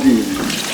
가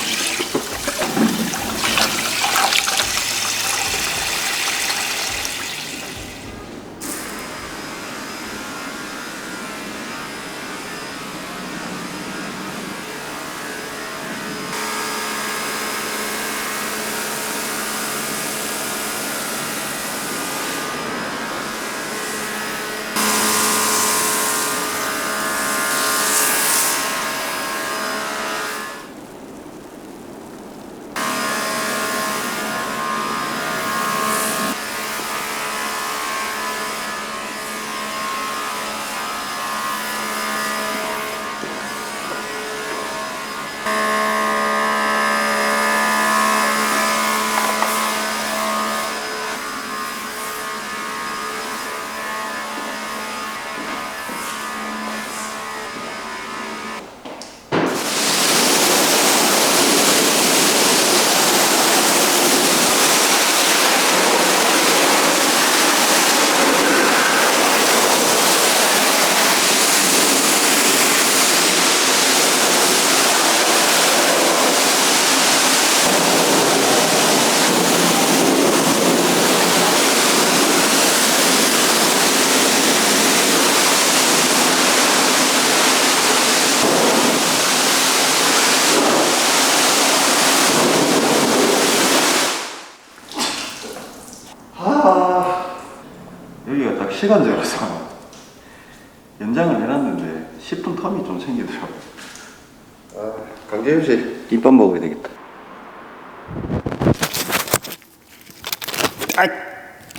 시간제라서 연장을 해놨는데 10분 텀이 좀 생기더라고. 아, 강재윤 씨 김밥 먹어야 되겠다.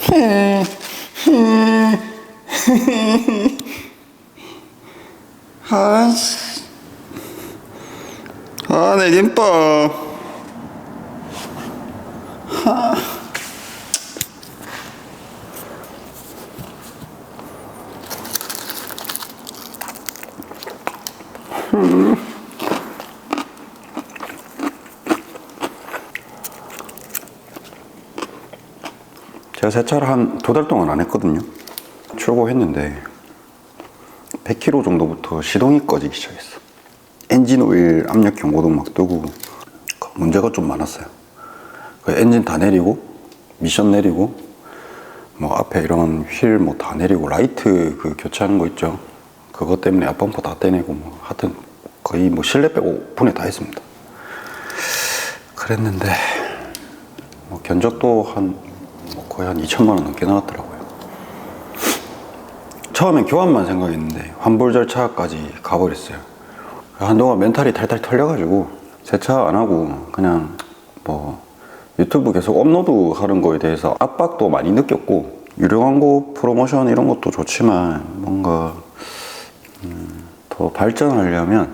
아, 씨. 아, 내 김밥. 제가 세차를 한 두 달 동안 안 했거든요. 출고했는데 100km 정도부터 시동이 꺼지기 시작했어. 엔진 오일 압력 경고등 막 뜨고 그 문제가 좀 많았어요. 그 엔진 다 내리고 미션 내리고 뭐 앞에 이런 휠 뭐 다 내리고 라이트 그 교체하는 거 있죠. 그것 때문에 앞범퍼 다 떼내고 뭐 하여튼 거의 뭐 실내 빼고 분해 다 했습니다. 그랬는데 뭐 견적도 한뭐 거의 한 2천만 원 넘게 나왔더라고요. 처음엔 교환만 생각했는데 환불 절차까지 가버렸어요. 한동안 멘탈이 탈탈 털려가지고 세차 안 하고 그냥 뭐 유튜브 계속 업로드 하는 거에 대해서 압박도 많이 느꼈고 유료 광고 프로모션 이런 것도 좋지만 뭔가 음, 더 발전하려면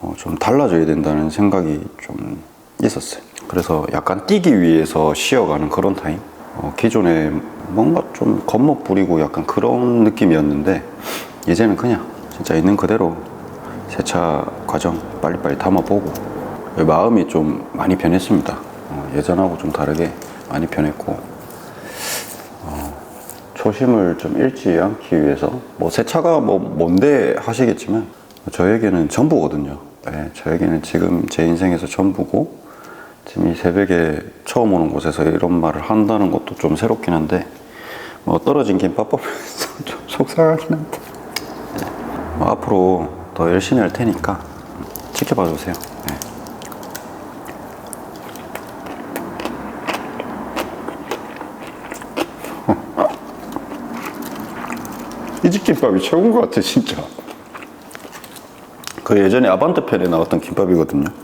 어, 좀 달라져야 된다는 생각이 좀 있었어요. 그래서 약간 뛰기 위해서 쉬어가는 그런 타임. 어, 기존에 뭔가 좀 겉멋 부리고 약간 그런 느낌이었는데 이제는 그냥 진짜 있는 그대로 세차 과정 빨리빨리 담아보고 마음이 좀 많이 변했습니다. 어, 예전하고 좀 다르게 많이 변했고 어, 초심을 좀 잃지 않기 위해서 뭐 세차가 뭐 뭔데 하시겠지만 저에게는 전부거든요. 네, 저에게는 지금 제 인생에서 전부고 지금 이 새벽에 처음 오는 곳에서 이런 말을 한다는 것도 좀 새롭긴 한데 뭐 떨어진 김밥 보면서 좀 속상하긴 한데 네. 뭐 앞으로 더 열심히 할 테니까 지켜봐 주세요. 네. 이집 김밥이 최고인 것 같아 진짜. 그 예전에 아반떼 편에 나왔던 김밥이거든요.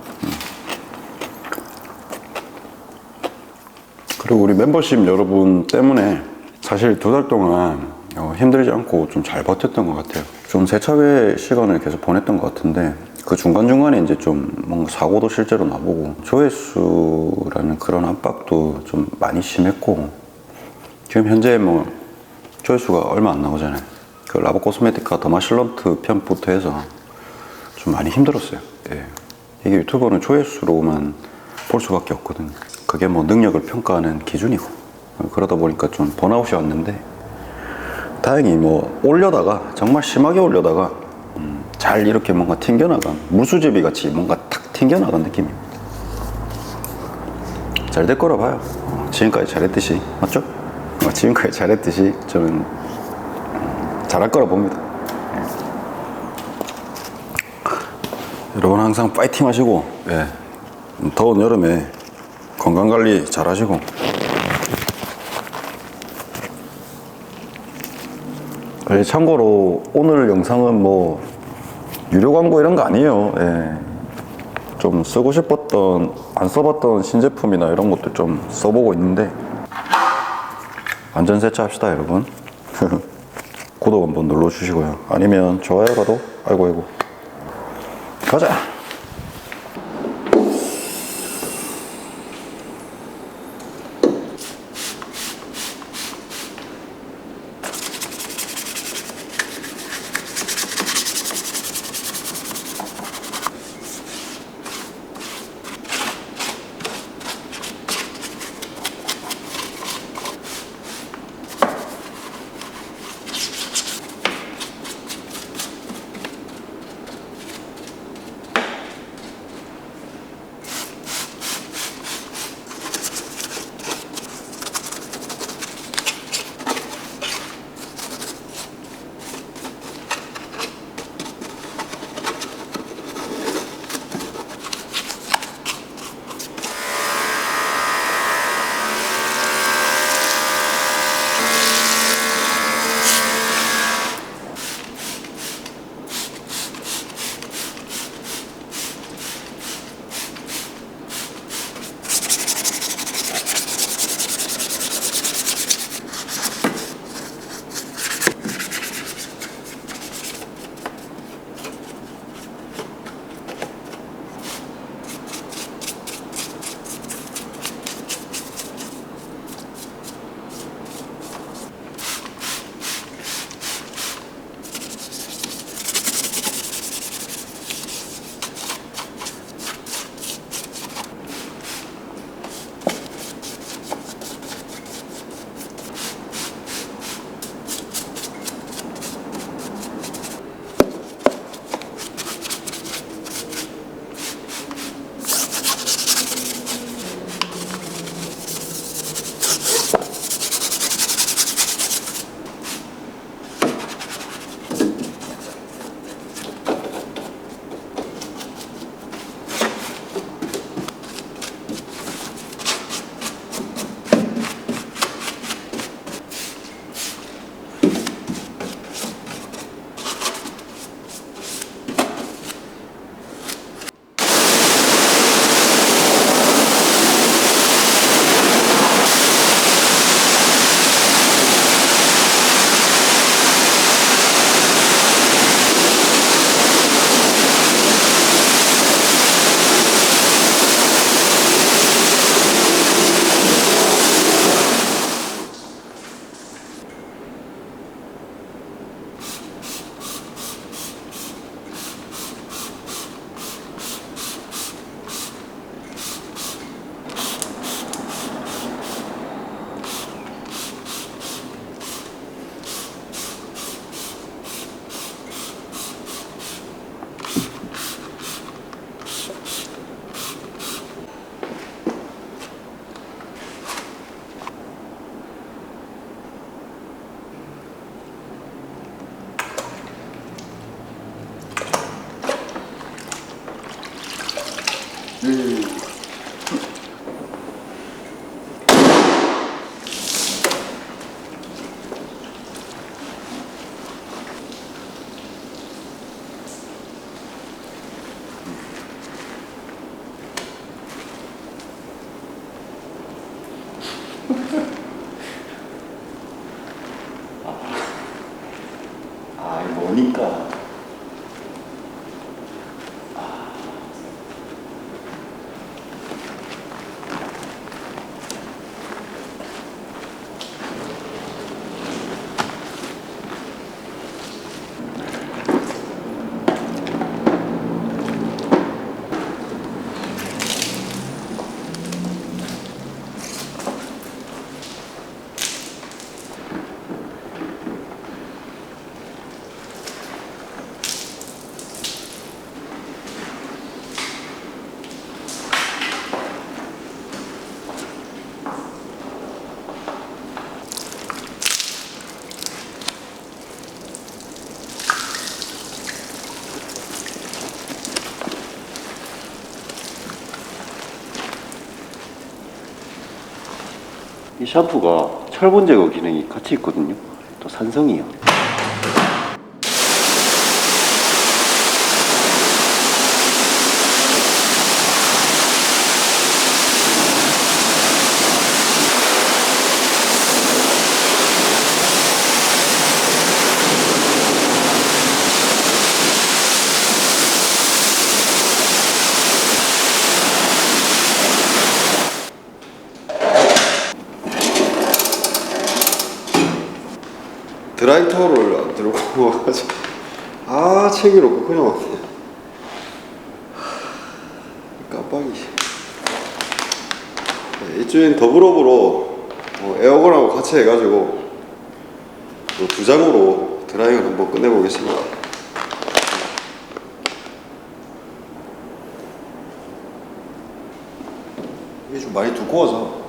멤버십 여러분 때문에 사실 두 달 동안 어, 힘들지 않고 좀 잘 버텼던 것 같아요. 좀 세차회 시간을 계속 보냈던 것 같은데 그 중간중간에 이제 좀 뭔가 사고도 실제로 나보고 조회수라는 그런 압박도 좀 많이 심했고 지금 현재 뭐 조회수가 얼마 안 나오잖아요. 그 라보 코스메티카 더마실런트 편부터 해서 좀 많이 힘들었어요. 예. 이게 유튜버는 조회수로만 볼 수밖에 없거든요. 그게 뭐 능력을 평가하는 기준이고 그러다 보니까 좀 번아웃이 왔는데 다행히 뭐 올려다가 정말 심하게 올려다가 음, 잘 이렇게 뭔가 튕겨나간 무수제비 같이 뭔가 탁 튕겨나간 느낌입니다. 잘 될 거라 봐요. 어, 지금까지 잘했듯이 맞죠? 어, 지금까지 잘했듯이 저는 음, 잘할 거라 봅니다. 여러분 항상 파이팅 하시고 예. 더운 여름에 건강 관리 잘 하시고 예, 참고로 오늘 영상은 뭐 유료 광고 이런 거 아니에요. 예. 좀 쓰고 싶었던 안 써봤던 신제품이나 이런 것도 좀 써보고 있는데 안전 세차 합시다 여러분. 구독 한번 눌러주시고요. 아니면 좋아요가도 아이고 아이고 가자. 샴푸가 철분 제거 기능이 같이 있거든요. 또 산성이요. 드 라이 타올을 안 들고 와가지고. 아 챙겨놓고 그냥 왔네 깜빡이. 네, 이쪽엔 더블업으로 어, 에어건하고 같이 해가지고 그두 장으로 드라이를 한번 끝내보겠습니다. 이게 좀 많이 두꺼워서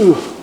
Ooh.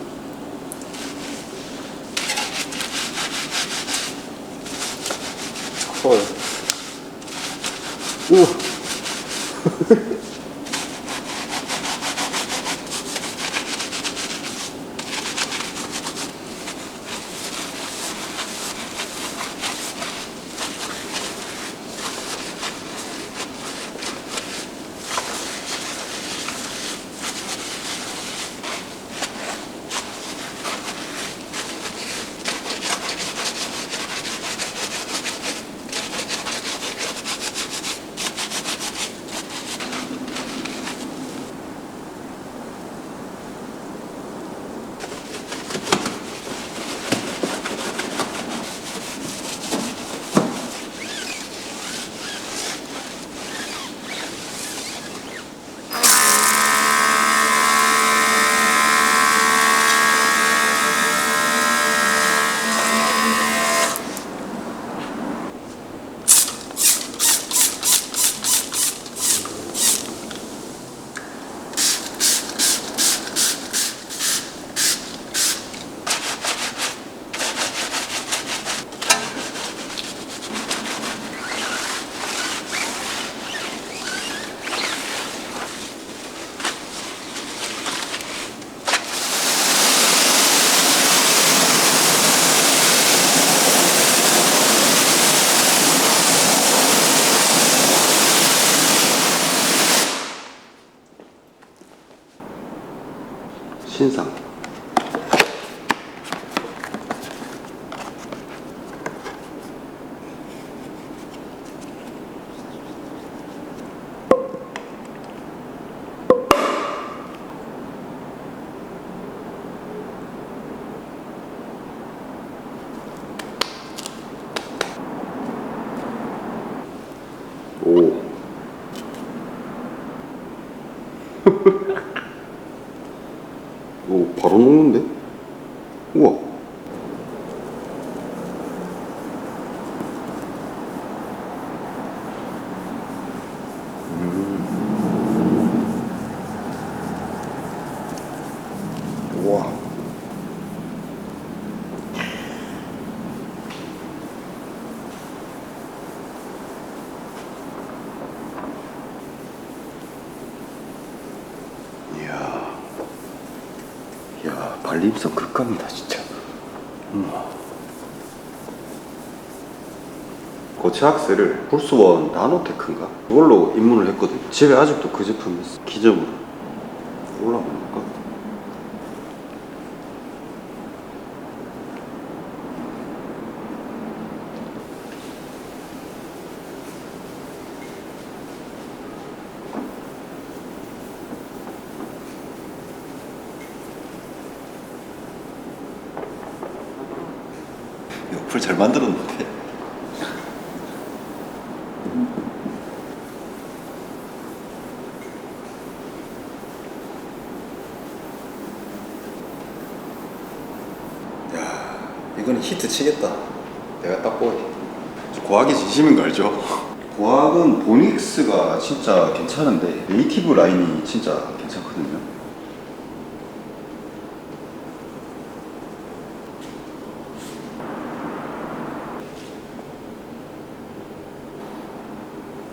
오 바로 녹는데? 우와 음. 우와 이야, 야 발림성 극강이다 진짜. 악셀을 불스원 나노테크인가? 그걸로 입문을 했거든. 집에 아직도 그 제품이 있어. 기점으로. 올라볼까? 옆을 잘 만들었는데. 야, 이거는 히트 치겠다. 내가 딱 보기. 고학이 진심인 거 알죠? 고학은 보닉스가 진짜 괜찮은데 네이티브 라인이 진짜 괜찮거든요.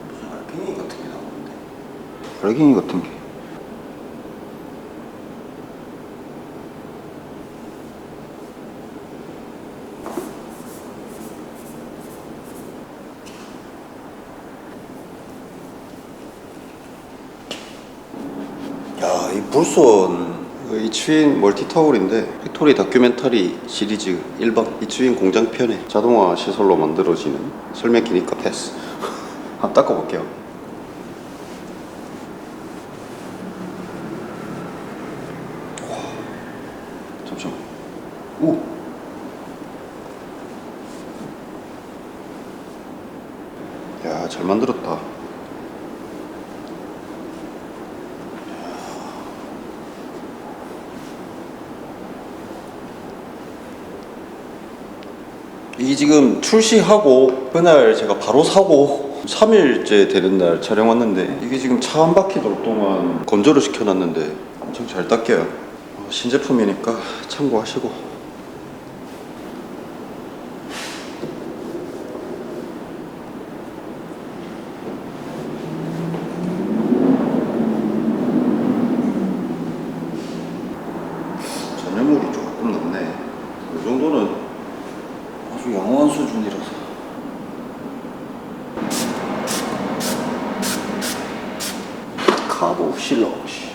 무슨 알갱이 같은 게 나오는데. 알갱이 같은 게. 야, 이 불소원 이추인 멀티타올인데 팩토리 다큐멘터리 시리즈 1번. 이추인 공장 편에 자동화 시설로 만들어지는 설명 기니까 패스. 한번 닦아볼게요 잠시만 오! 야, 잘 만들었다. 이 지금 출시하고 그날 제가 바로 사고 3일째 되는 날 촬영 왔는데 이게 지금 차 한 바퀴 돌 동안 건조를 시켜놨는데 엄청 잘 닦여요. 어, 신제품이니까 참고하시고 전염물이 조금 넘네 이 정도는 아주 양호한 수준이라서 카보 실러 씨.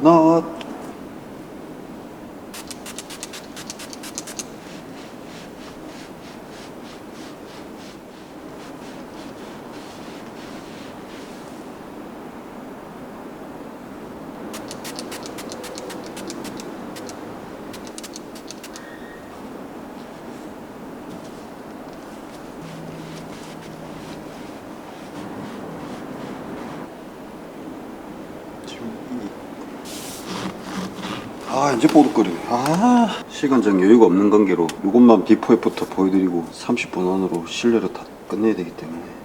코 코넛 아 시간적 여유가 없는 관계로 이것만 비포 애프터 보여드리고 30분 안으로 실내를 다 끝내야 되기 때문에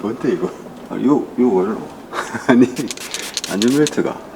뭔데 이거? 아, 요, 요 원로. 아니, 안전벨트가